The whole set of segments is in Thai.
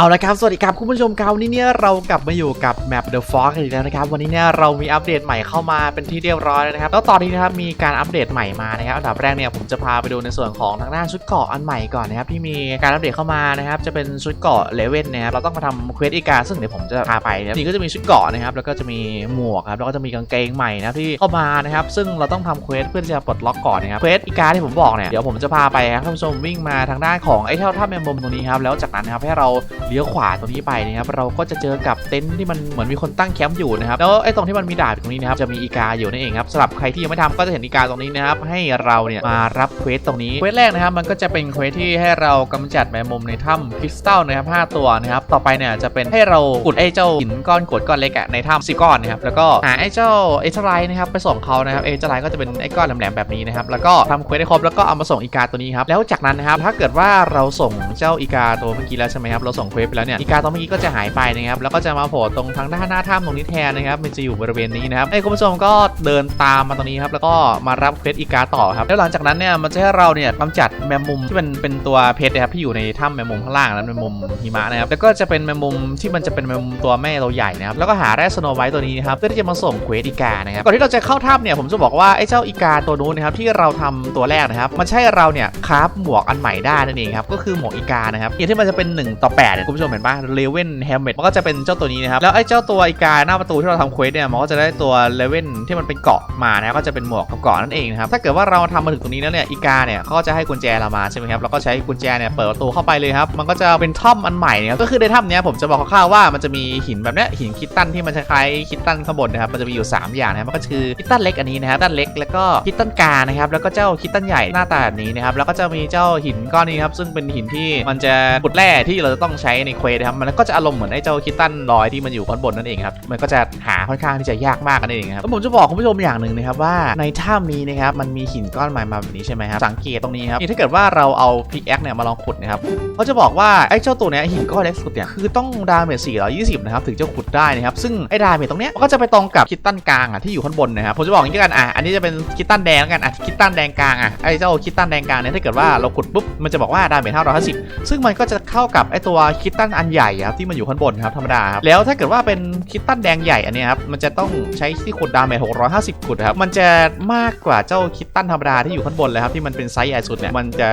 เอาละครับ สวัสดีครับ คุณผู้ชมครับวันนี้เนี่ยเรากลับมาอยู่กับแมป The Fog กันอีกแล้วนะครับ วันนี้เนี่ยเรามีอัปเดตใหม่เข้ามาเป็นที่เรียบร้อยแล้วนะครับ แล้วตอนนี้นะครับมีการอัปเดตใหม่มานะครับ อันดับแรกเนี่ยผมจะพาไปดูในส่วนของทางด้านชุดเกาะอันใหม่ก่อนนะครับที่มีการอัปเดตเข้ามานะครับ จะเป็นชุดเกาะเลเว่นนะครับ เราต้องมาทำเควสอีกาซึ่งเดี๋ยวผมจะพาไปนะครับนี่ก็จะมีชุดเกาะนะครับ แล้วก็จะมีหมวกครับ แล้วก็จะมีกางเกงใหม่นะที่เข้ามานะครับ ซึ่งเราต้องทำเควสเพื่อที่จะปลดล็อกก่อนนะครับ เควสอีกาที่ผมบอกเนี่ย เดี๋ยวผมจะพาไปครับท่านผู้ชมวิ่งมาทางด้านของไอ้เท่าท่าแมงมุมตรงนี้ครับ แล้วจากนั้นนะครับให้เราเลี้ยวขวาตรงนี้ไปนะครับเราก็จะเจอกับเต็นท์ที่มันเหมือนมีคนตั้งแคมป์อยู่นะครับแล้วไอ้ตรงที่มันมีดาบตรงนี้นะครับจะมีอีกาอยู่นั่นเองครับสำหรับใครที่ยังไม่ทำก็จะเห็นอีกาตรงนี้นะครับให้เราเนี่ยมารับเควสตรงนี้เควสแรกนะครับมันก็จะเป็นเควสที่ให้เรากำจัดแมงมุมในถ้ำคริสตัลนะครับ5ตัวนะครับต่อไปเนี่ยจะเป็นให้เราขุดไอ้เจ้าหินก้อนกดก้อนเล็กอะในถ้ำสิก้อนนะครับแล้วก็หาไอ้เจ้าเอเจอร์ไลน์นะครับไปส่งเขานะครับเอเจอร์ไลน์ก็จะเป็นไอ้ก้อนแหลมๆแบบนี้นะครับแล้วก็ทำเควสให้ครบแล้วก็เอามาส่งอีกาตัวนี้ครับแล้วจากนั้นนะครับถ้าเกิดว่าเราส่งเจ้าอีกาตัวเมื่อกี้แล้วใช่ไหมครับเราส่งเควสไปแล้วเนี่ยอีกาตัวเมื่อกี้ก็จะหายไปนะครับแล้วก็จะมาโผล่ตรงทางด้านหน้าถ้ำตรงนี้แทนนะครับมันจะอยู่บริเวณนี้นะครับไอ้คุณผู้ชมก็เดินตามมาตรงนี้ครับแล้วก็มารับเควสอีกาต่อครับแล้วหลังจากนั้นเนี่ยมันจะให้เราเนี่ยกำจัดแมงมุมที่มันเป็นตัวเพชรนะครับที่อยู่ในถ้ำแมงมุมข้างล่างนั้นแมงมุมหิมะนะครับแล้วก็จะเป็นแมงมุมที่มันจะเป็นแมงมุมตัวแม่ตัวใหญ่นะครับแล้วก็หาแร่สโนไวท์ตัวนี้นะครับเพื่อที่จะมาส่งเควสอีกานะครับก่อนที่เราจะเข้าถ้ำเนี่ยผมจะบอกว่าไอ้เจ้าอีกาตัวนู้นนะครับที่เราทำตัวแรกนะครับมันใช่เราเนี่ยคราฟหมวกอันใหม่ได้นั่นเองครับก็คือหมวกอีกานะครับอย่างที่มันจะเป็น1ต่อ8เนี่ยคุณผู้ชมเห็นปะเลเว่นแฮมเมตมันก็จะเป็นเจ้าตัวนี้นะครับ แล้วไอ้เจ้าตัวอีกาหน้าประตูที่เราทำเควสเนี่ยมันก็จะได้ตัวเลเว่นที่มันเป็นเกาะมานะก็จะเป็นหมวกกับเกาะนั่นเองนะครับถ้าเกิดว่าเราทำมาถึงตรงนี้แล้วเนี่ยอีกาเนี่ยเขาจะให้กุญแจเรามาใช่ไหมครับแล้วก็ใช้กุญแจเนี่ยเปิดประตูเข้าไปเลยครับมันก็จะเป็นถ้ำอันใหม่นะครับก็คือในถ้ำเนี้ยผมจะบอกคร่าวๆว่ามันจะมีหินแบบเนี้ยหินคิตตันที่มันคล้ายคิตตันข้างบนนะครับมันจะมีอยู่ 3 อย่างนะครับมันก็คือคิตตันเล็กอันนี้นะครับตันเล็กแล้วก็คิตตันกานะครับแล้วก็เจ้าคิตตันใหญ่หน้าตาแบบนี้นะครับแล้วก็จะมีเจ้าหินก้อนนี้ครับซึ่งเป็นหินที่มันจะขุดแร่ที่เราจะต้องใช้ในเควสครับมันก็จะอารมณ์เหมือนไอ้เจ้าคิตตันลอยที่มันอยู่ข้างบนนั่นเองครับมันก็จะหาค่อนข้างที่จะยากมากนั่นเองครับแล้วผมจะบอกคุณผู้ชมอย่างหนึ่งนะครับว่าในถ้ำนี้นะครับมันมีหินก้อนใหม่มาแบบนี้ใช่ไหมครับสังเกตตรงนี้ครับถ้าเกิดว่าเราเอาพิกแอคเนี่ยมาลองขุดนะครับเขาจะบอกว่าไอ้เจ้าตัวเนี้ยหินก้อนเล็กสุดเนี่ยคือต้องดาเมจ420นะครับถึงจะขุดได้นะครับซึ่งไอ้ดาเมจตรงเนี้ยมันก็จะไปตรงกับคิตตันกลางอะที่อยู่ข้างบนนะครับผมจะบอกอย่างนี้กันอะอันนี้จะเป็นคิตตันแดงกันอะคิตตันแดงกลางอะไอ้เจ้าคิตตันแดงกลางเนี่ยถ้าเกิดว่าเราขุดปุ๊บมันจะบอกว่าดาเมจ550ซึ่งมันก็จะเข้ากับไอ้ตัวคิิตตันอันใหญ่ครับที่มันอยู่ข้างบนครับธรรมดาครับแล้วถ้าเกิดว่าเป็นคิตตันแดงใหญ่อันนี้ครับมันจะต้องใช้ที่ขุดดาเมจ650ขุดครับมันจะมากกว่าเจ้าคิตตันธรรมดาที่อยู่ข้างบนเลยครับที่มันเป็นไซส์ใหญ่สุดเนี่ยมันจะ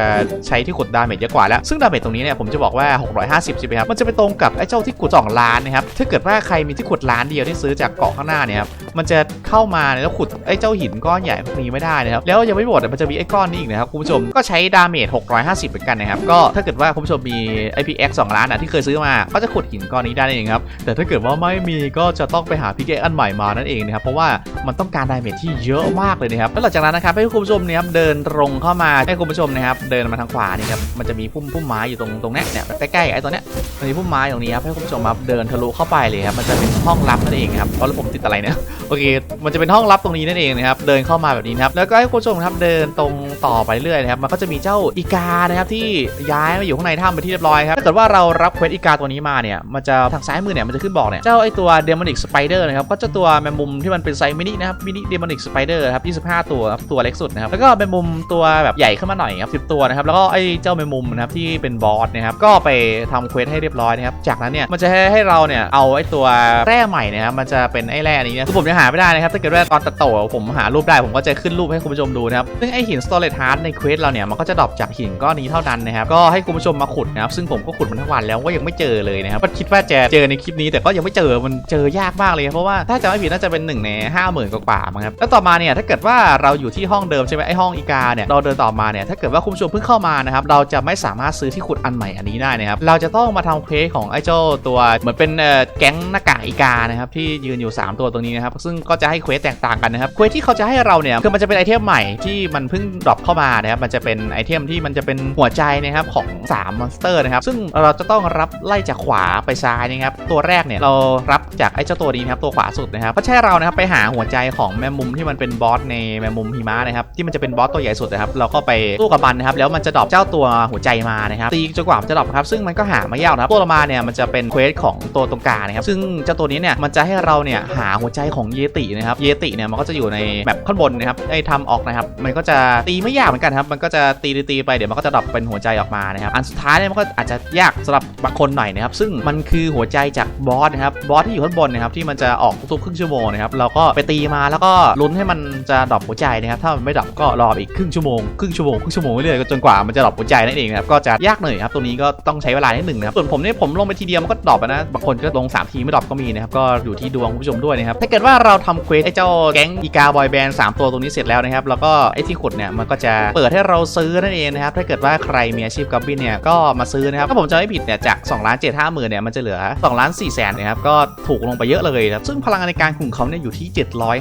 ใช้ที่ขุดดาเมจเยอะกว่าแล้วซึ่งดาเมจตรงนี้เนี่ยผมจะบอกว่า 650ใช่ไหมครับมันจะไปตรงกับไอ้เจ้าที่ขุด2ล้านนะครับถ้าเกิดว่าใครมีที่ขุดล้านเดียวที่ซื้อจากเกาะข้างหน้าเนี่ยครับ มันจะเข้ามาแล้วขุดไอ้เจ้าหินก้อนใหญ่พวกนี้ไม่ได้นะครับแล้วยังไม่หมดอะมันจะมีไอ้ก้อนนี้อีกนะครับคุณผู้ชมก็ใช้ดาเมจ650 เหมือนกันนะครับก็ถ้าเกิดว่าคุณผู้ชมมี IPX 2ล้านอะที่เคยซื้อมาก็จะขุดหินก้อนนี้ได้นั่นเองครับแต่ถ้าเกิดว่าไม่มีก็จะต้องไปหาพิกเกอันใหม่มานั่นเองนะครับเพราะว่ามันต้องการดาเมจที่เยอะมากเลยนะครับแล้วหลังจากนั้นนะครับให้คุณผู้ชมเนี่ยครับเดินตรงเข้ามาให้คุณผู้ชมนะครับเดินมาทางขวานี่ครับมันจะมีพุ่มพุ่มไม้อยู่ตรงตรงนี้เนี่ยใกล้ๆไอ้ตัวเนี้ยมันมีพุ่มไม้ตรงนี้ครับให้คุณผู้ชมครับเดินทะลุเข้าไปเลยครับมันจะเป็นห้องลับนั่นเองครับเพราะผมติดอะไรเนี่ยโอเค มันจะเป็นห้องลับตรงนี้นั่นเองนะครับ เดินเข้ามาแบบนี้นะครับ แล้วก็ให้คุณผู้ชมครับเดินตรงต่อไปเรื่อยนะครับ มันก็จะมีเจ้าอีกานะครับที่ย้ายมาอยู่ข้างในถ้ำเป็นที่เรียบร้อยครับ ถ้าเกิดว่าเรารับเควสอีกาตัวนี้มาเนี่ย มันจะทางซ้ายมือเนี่ยมันจะขึ้นบอกเนี่ย เจ้าไอตัวเดมอนิกสไปเดอร์นะครับ ก็จะตัวแมงมุมที่มันเป็นไซส์มินินะครับมินิเดมอนิกสไปเดอร์ครับ25 ตัวครับตัวเล็กสุดนะครับ แล้วก็แมงมุมตัวแบบใหญ่ขึ้นมาหน่อยครับ10 ตัวนะครับ แล้วก็ไอเจ้าแมงมุมนะครับที่เป็นบอสนะครับ ก็ไปทำเควสให้เรียบร้อยนะครับ จากนั้นเนี่ยมันจะให้เราเนี่ยเอาไอตัวแร่ใหม่นะครับมันจะเป็นไอแร่นี้นี่ยคือผมยังหาไม่ได้นะครับถ้าเกิดว่าตอนตัดต่อผมหารูปได้ผมก็จะขึ้นรูปให้คุณผู้ชมดูนะครับซึ่งไอหิน storage heart ในเควสเราเนี่ยมันก็จะดรอปจากหินก้อนนี้เท่านั้นนะครับก็ให้คุณผู้ชมมาขุดนะครับซึ่งผมก็ขุดมันทั้งวันแล้วก็ยังไม่เจอเลยนะครับก็คิดว่าจะเจอในคลิปนี้แต่ก็ยังไม่เจอมันเจอยากมากเลยเพราะว่าถ้าจะไม่ผิดน่าจะเป็นหนึ่งในห้าหมื่นกว่ามั้งครับแล้วต่อมาเนี่ยถ้าเกิดว่าเราอยู่ที่ห้องเดิมใช่ไหมไอห้องอีกาเนี่ยเราเดินต่อมาเนี่ยถ้าเกิดว่าคุณผู้ชมเพิ่งเข้ามานะครับเราจะไม่สามารถซื้อที่ขุดอันใหม่อันนี้ได้นะครับเราจะต้องมาทำเควสของไอเจ้าตัวเหมือนเป็นแก๊งหน้ากากอีกานะครับที่ยืนอยู่ 3 ตัวตรงนี้นะครับซึ่งก็จะให้เควสแตกต่างกันนะครับเควสที่เขาจะให้เราเนี่ยคือมันจะเป็นไอเทมใหม่ที่มันเพิ่งดรอปเข้ามานะครับมันจะเป็นไอเทมที่มันจะเป็นหัวใจนะครับของ3มอนสเตอร์นะครับซึ่งเราจะต้องรับไล่จากขวาไปซ้ายนะครับตัวแรกเนี่ยเรารับจากไอเจ้าตัวนี้นะครับตัวขวาสุดนะครับก็ใช่เรานะครับไปหาหัวใจของแมงมุมที่มันเป็นบอสในแมงมุมหิมะนะครับที่มันจะเป็นบอสตัวใหญ่สุดนะครับเราก็ไปสู้กับมันนะครับแล้วมันจะดรอปเจ้าตัวหัวใจมานะครับตีจนกว่ามันจะดรอปครับซึ่งมันก็หาไม่ยากนะครับตัวมาเนี่ยมันจะเป็นเควสของตัวตรงกลางนะครับซึ่งเจ้าตัวนี้เนี่ยมันจะให้เราเนี่ยหาหัวใจของเยตินะครับเยติเนี่ยมันก็จะอยู่ในแบบข้างบนนะครับไอ้ทำออกนะครับ มันก็จะตีไม่ยากเหมือนกันครับ มันก็จะตีตีไปเดี๋ยวมันก็จะดรอปเป็นหัวใจออกมานะครับ อันสุดท้ายเนี่ยมันก็อาจจะยากสำหรับบางคนหน่อยนะครับ ซึ่งมันคือหัวใจจากบอสนะครับ บอสที่อยู่ข้างบนนะครับที่มันจะออกทุกๆครึ่งชั่วโมงนะครับ เราก็ไปตีมาแล้วก็ลุ้นให้มันจะดรอปหัวใจนะครับ ถ้ามันไม่ดรอปก็รออีกครึ่งชั่วโมงครึ่งชั่วโมงครึ่งชั่วโมงเรื่อยๆจนกว่ามันจะดรอปหัวใจนั่นเองนะครับก็จะยากหน่อยครับตัวนี้ก็ต้องใช้เวลานิดหนึ่งนะครับส่วนผมเนี่ยผมลงไปทีเดียวมันก็ดรอปนะบางคนก็ลงสามทีไม่ดรอปก็มีนะครับก็อยู่ที่ดวงผู้ชมด้วยนะครับถ้าเกิดว่าเราทำเควสไอ้เจ้าแก๊งอีกาบอยแบนด์สามตัวตรงนี้เสร็จแล้วนะครับ แล้วก็ไอ้ที่ขุดเนี่ยมันก็จะเปิดให้เราซื้อนั่นเองนะครับ ถ้าเกิดว่าใครมีอาชีพกับบินเนี่ยก็มาซื้อนะครับถ้าผมจำไม่ผิดเนี่ยจาก2ล้าน7 5หมื่นเนี่ยมันจะเหลือ2ล้าน4แสนนะครับก็ถูกลงไปเยอะเลยนะครับซึ่งพลังในการขุดเขาเนี่ยอยู่ที่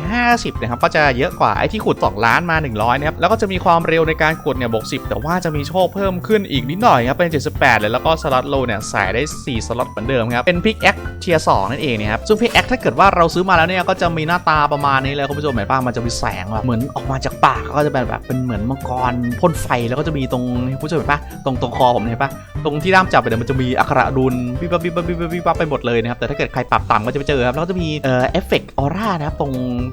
750นะครับก็จะเยอะกว่าไอ้ที่ขุด 2 ล้านมา 100นะครับแล้วก็จะมีความเร็วในการขุดเนี่ยบวก10 แต่ว่าจะมีโชคเพิ่มขึ้นอีกนิดหน่อยครับเป็น 78 เลยแล้วก็สล็อตโลเนี่ยใส่ได้ 4 สล็อตเหมือนเดิมครับเป็นพิกแอค เทียร์2นั่นเองนะครับซึ่งพิกแอคถ้าเกิดว่าเราซื้อมาแล้วเนี่ยก็จะมีหน้าตาประมาณนี้เลยคุณผู้ชมเห็นป่ะมันจะมีแสงแบบเหมือนออกมาจากปากก็จะเป็นแบบเป็นเหมือนมังกรพ่นไฟแล้วก็จะมีตรงคุณผู้ชมเห็นป่ะตรงตรงคอผมเห็นป่ะตรงที่ด้ามจับเนี่ยมันจะมีอักขระรุนวิบวับวิบวับวิบวับวิบวับไปหมดเลยนะครับแต่ถ้าเกิดใครปรับต่ำก็จะไปเจอครับแล้วก็จะมีเอ่อเอฟเฟกต์ออร่านะครับตรง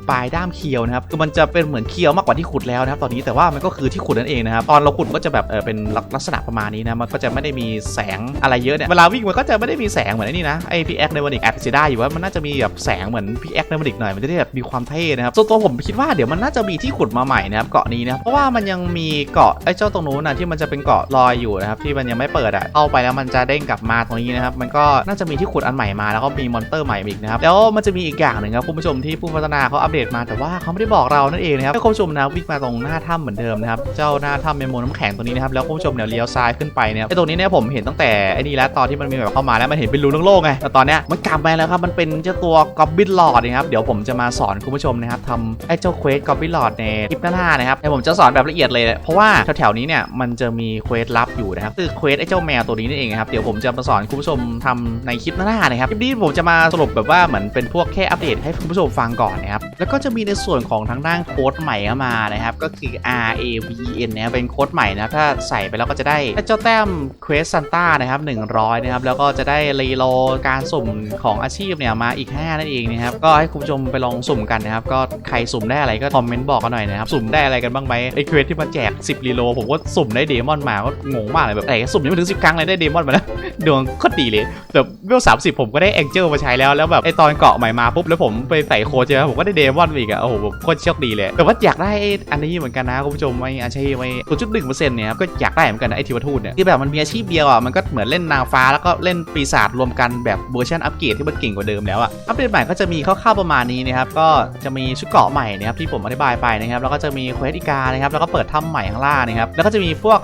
ปลายด้ามเคียวนะครับคือมันจะเป็นเหมือนเคียวมากกว่าที่ขุดแล้วนะครับตอนนี้แต่ว่ามันก็คือที่ขุดนั่นเองนะครับตอนเราขุดก็จะแบบเออเป็นลักษณะประมาณนี้นะมันก็จะไม่ได้มีแสงอะไรเยอะเนี่ยเวลาวิ่งมันก็จะไม่ได้มีแสงเหมือนนี่นะไอพีเอ็กในวันอีกแอบจะได้อยู่ว่ามันน่าจะมีแบบแสงเหมือนพีเอ็กในวันอีกหน่อยมันจะได้แบบมีความเท่นะครับส่วนตัวผมคิดว่าเดี๋ยวมันน่าจะมีที่ขุดมาใหม่นะครับเกาะนี้นะเพราะว่ามันยังมีเกาะไอ้เจ้าตรงนู้นนะที่มันจะเป็นเกาะลอยอยู่นะครับที่มันยังไม่เปิดอะเข้าไปแล้วมันจะเด้งกลับมาตรงนี้นะครับมันก็น่าจะมีที่ขุดอันใหม่มาแล้วก็มีมอนเตอร์ใหม่อีกนะครับแล้วมันจะมีอีกอย่างหนึ่งครับคุณผู้ชมที่ผู้พัฒนาเขาอัปเดตมาแต่ว่าเขาไม่ได้บอกเรานั่นเองนะครับให้คุณผู้ชมนะวิ่งมาตรงหน้าถ้ำเหมือนเดิมนะครับเจ้าหน้าถ้ำเมโมน้ำแข็งตัวนี้นะครับแล้วคุณผู้ชมเนี่ยเลี้ยวซ้ายขึ้นไปเนะครับไอ้ตรงนี้เนี่ยผมเห็นตั้งแต่ไอ้นี่แล้วตอนที่มันมีแบบเข้ามาแล้วมันเห็นเป็นรูโล่งๆไงแต่ตอนเนี้ยมันกลับมาแล้วครับ มันเป็นเจ้าตัวกอบบินหลอดนะครับ เดี๋ยวผมจะมาสอนคุณผู้ชมนะครับทำไอ้เจ้าเควสกอบบินหลอดในคลิปหน้าๆนะครับเดี๋ยวผมจะสอนแบบละเอียดเลย เพราะว่าแถวๆนี้เนี่ยมันจะมีเควสลับอยู่นะครับ คือเควสไอ้เจ้าแมวตัวนี้นี่เองนะครับ เดี๋ยวผมจะมาสอนคุณผู้ชมทำในคลิปหน้าๆนะครับ คลิปนี้ผมจะมาสรุปแบบว่าเหมือนเป็นพวกแค่อัปเดตให้คุณผู้ชมฟังก่อนนะครับ แล้วก็จะมีในส่วนของทางด้านโค้ดใหม่เข้ามานะครับ ก็คือ R A V E N นะครับเป็นโค้ดใหม่นะถ้าใส่ไปแล้วก็จะได้เจ้าแต้มเควสซันต้านะครับ100นะครับแล้วก็จะได้รีโลการสุ่มของอาชีพเนี่ยมาอีก 5 นั่นเองนะครับ ก็ให้คุณผู้ชมไปลองสุ่มกันนะครับ ก็ใครสุ่มได้อะไรก็คอมเมนต์บอกกันหน่อยนะครับ สุ่มได้อะไรกันบ้างไหมไอ้เควสที่มาแจก 10รีโลผมก็สุ่มได้เดมอนมาก็งงมากเลยแบบแต่สุ่มยังไม่ถึง 10 ครั้งเลยได้เดมอนมาแล้วดวงโคตรดีเลยแบบเวลสามสิบผมก็ได้แองเจิลมาใช้แล้วแล้วแบบไอตอนเกาะใหม่มาปุ๊บแล้วผมไปใส่โค้ดเจอผมก็ได้เดมอนมาอีกอะโอ้โหโคตรโชคดีเลย แต่ว่าอยากได้อันนี้เหมือนกันนะคุณผู้ชมไอ้อาชีพไอ้ตัวจุดหนึ่งเปอร์เซ็นต์เนี่ยครับก็อยากได้เหมือนกันนะไอทิวทูตเนี่ยคือแบบมันมีอาชีพเดียวอะมันก็เหมือนเล่นนางฟ้าแล้วก็เล่นปีศาจรวมกันแบบเวอร์ชันอัปเกรดที่มันเก่งกว่าเดิมแล้วอะอัปเดตใหม่ก็จะมีคร่าวๆประมาณนี้นะครับก็จะมีชุดเกาะใหม่นะครับที่ผมอธิบายไปนะครับแล้วก็จะมีเควสอีกานะครับแล้วก็เปิดถ้ำใหม่ข้างล่างนะครับแล้วก็จะมีพวก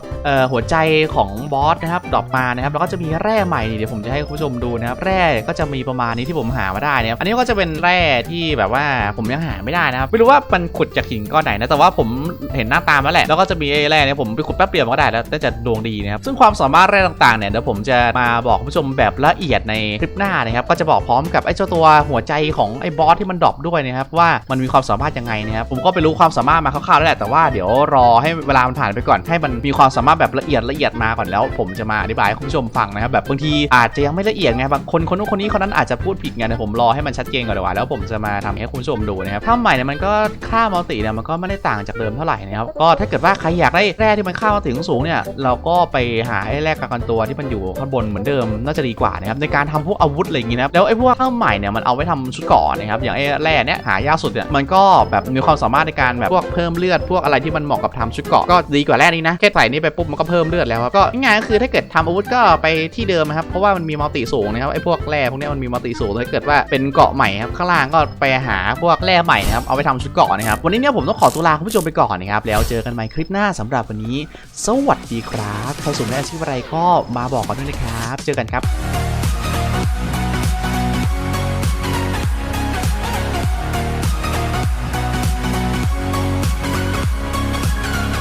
หัวใจของบอสนะครับดรอปมานะครับแล้วก็จะมีแร่ใหม่นี่เดี๋ยวผมจะให้คุณผู้ชมดูนะครับแร่ก็จะมีประมาณนี้ที่ผมหามาได้นะครับอันนี้ก็จะเป็นแร่ที่แบบว่าผมยังหาไม่ได้นะครับไม่รู้ว่ามันขุดจากหินก้อนไหนนะแต่ว่าผมเห็นหน้าตามแล้วแหละแล้วก็จะมีไอ้แร่เนี่ยผมไปขุดแป๊บเดียวก็ได้แล้วน่าจะดวงดีนะครับซึ่งความสามารถแร่ต่างๆเนี่ยเดี๋ยวผมจะมาบอกคุณผู้ชมแบบละเอียดในคลิปหน้านะครับก็จะบอกพร้อมกับไอ้เจ้าตัวหัวใจของไอ้บอสที่มันดรอปด้วยนะครับว่ามันมีความสามารถยังไงนะครับผมก็ไปรู้ความสามารถมาคร่าวๆแล้วแหละแต่ว่าเดี๋ยวรอให้เวลามันผ่านไปก่อนให้มันมีความสามารถแบบละเอียดละเอียดมาก่อนแล้ว ผมจะมาอธิบายให้คุณผู้ชมฟังนะครับแบบบางทีอาจจะยังไม่ละเอียดไงบางคนคนนู้นคนนี้คนนั้นอาจจะพูดผิดไงแต่ผมรอให้มันชัดเจนก่อนดีกว่าแล้วผมจะมาทำให้คุณผู้ชมดูนะครับถ้าใหม่เนี่ยมันก็ค่ามัลติเนี่ยมันก็ไม่ได้ต่างจากเดิมเท่าไหร่นะครับก็ถ้าเกิดว่าใครอยากได้แร่ที่มันค่ามัลติสูงเนี่ยเราก็ไปหาไอ้แร่กักกันตัวที่มันอยู่ข้างบนเหมือนเดิมน่าจะดีกว่านะครับในการทำพวกอาวุธอะไรอย่างงี้นะครับแล้วไอ้พวกข้าวใหม่เนี่ยมันเอาไว้ทำชุดเกาะนะครับอย่างไอ้แร่เนี่ยหายากสุดเนี่ยมันก็แบบมีความสามารถในการแบบพวกเพิ่มเลือดพวกอะไรที่มันเหมาะกับทำชุดเกาะก็ดีกว่าแร่นี้นะแค่ใส่นี่ไปปุ๊บมันก็เพิ่มเลือดแล้วครับก็ง่ายก็คือถ้าเกิดทำอาวุธก็ไปที่เดิมนะครับเพราะว่ามันมีมัลติสูงนะครับไอ้พวกแร่พวกนี้มันมีมัลติสูงถ้าเกิดว่าเป็นเกาะใหม่ครับข้างล่างก็ไปหาพวกแร่ใหม่นะครับเอาไปทำชุดเกาะนะครับวันนี้เนี่ยผมต้องขอตัวลาคุณผู้ชมไปก่อนนะครับแล้วเจอกันใหม่คลิปหน้าสำหรับวันนี้ สวัสดีครับใครสนใจอาชีพอะไรก็มาบอกกันด้วยนะครับ เจอกันครับ